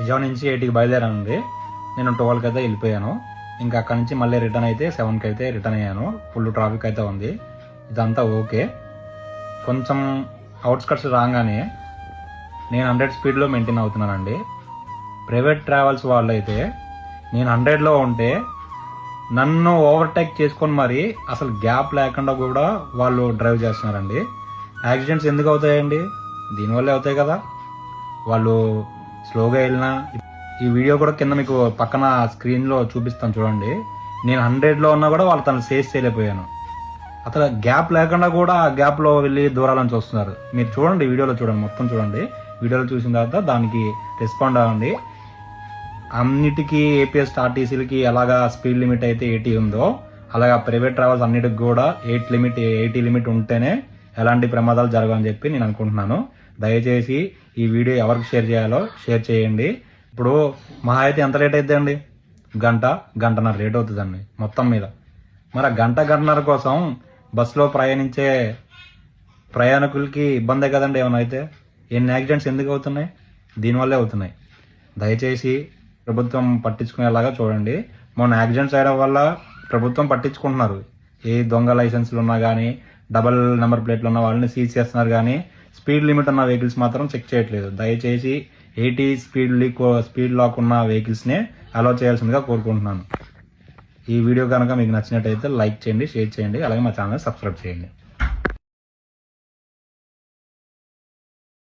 విజయవాడ నుంచి ఎయిట్కి బయలుదేరానండి. నేను ట్వెల్వ్కి అయితే వెళ్ళిపోయాను. ఇంకా అక్కడి నుంచి మళ్ళీ రిటర్న్ అయితే సెవెన్కి అయితే రిటర్న్ అయ్యాను. ఫుల్ ట్రాఫిక్ అయితే ఉంది. ఇదంతా ఓకే. కొంచెం అవుట్స్కట్స్ రాగానే నేను హండ్రెడ్ స్పీడ్లో మెయింటైన్ అవుతున్నానండి. ప్రైవేట్ ట్రావెల్స్ వాళ్ళు అయితే నేను హండ్రెడ్లో ఉంటే నన్ను ఓవర్టేక్ చేసుకొని మరి అసలు గ్యాప్ లేకుండా కూడా వాళ్ళు డ్రైవ్ చేస్తున్నారండి. యాక్సిడెంట్స్ ఎందుకు అవుతాయండి? దీనివల్లే అవుతాయి కదా. వాళ్ళు స్లోగా వెళ్ళినా ఈ వీడియో కూడా కింద మీకు పక్కన స్క్రీన్లో చూపిస్తాను చూడండి. నేను హండ్రెడ్లో ఉన్నా కూడా వాళ్ళు తను సేస్ చేయలేకపోయాను. అసలు గ్యాప్ లేకుండా కూడా ఆ గ్యాప్లో వెళ్ళి దూరాలని చూస్తున్నారు. మీరు చూడండి వీడియోలో చూడండి మొత్తం చూడండి. వీడియోలో చూసిన తర్వాత దానికి రెస్పాండ్ అవ్వండి. అన్నిటికీ ఏపీఎస్ ఆర్టీసీలకి ఎలాగా స్పీడ్ లిమిట్ అయితే ఎయిటీ ఉందో అలాగా ప్రైవేట్ ట్రావెల్స్ అన్నిటికి కూడా ఎయిట్ లిమిట్ ఎయిటీ లిమిట్ ఉంటేనే ఎలాంటి ప్రమాదాలు జరగవని చెప్పి నేను అనుకుంటున్నాను. దయచేసి ఈ వీడియో ఎవరికి షేర్ చేయాలో షేర్ చేయండి. ఇప్పుడు మహా అయితే ఎంత లేట్ అవుతుందండి గంట గంటన్నర లేట్ అవుతుందండి మొత్తం మీద. మరి ఆ గంట గంటన్నర కోసం బస్సులో ప్రయాణించే ప్రయాణికులకి ఇబ్బందే కదండి ఏమైనా అయితే? ఎన్ని యాక్సిడెంట్స్ ఎందుకు అవుతున్నాయి? దీనివల్లే అవుతున్నాయి. దయచేసి ప్రభుత్వం పట్టించుకునేలాగా చూడండి. మొన్న యాక్సిడెంట్స్ అయ్యడం వల్ల ప్రభుత్వం పట్టించుకుంటున్నారు. ఏ దొంగ లైసెన్స్లు ఉన్నా కానీ డబల్ నెంబర్ ప్లేట్లు ఉన్న వాళ్ళని సీజ్ చేస్తున్నారు కానీ స్పీడ్ లిమిట్ ఉన్న వెహికల్స్ మాత్రం చెక్ చేయట్లేదు. దయచేసి ఎయిటీ స్పీడ్ లీక్ స్పీడ్ లాక్ ఉన్న వెహికల్స్నే అలో చేయాల్సిందిగా కోరుకుంటున్నాను. ఈ వీడియో కనుక మీకు నచ్చినట్టయితే లైక్ చేయండి షేర్ చేయండి అలాగే మా ఛానల్ సబ్స్క్రైబ్ చేయండి.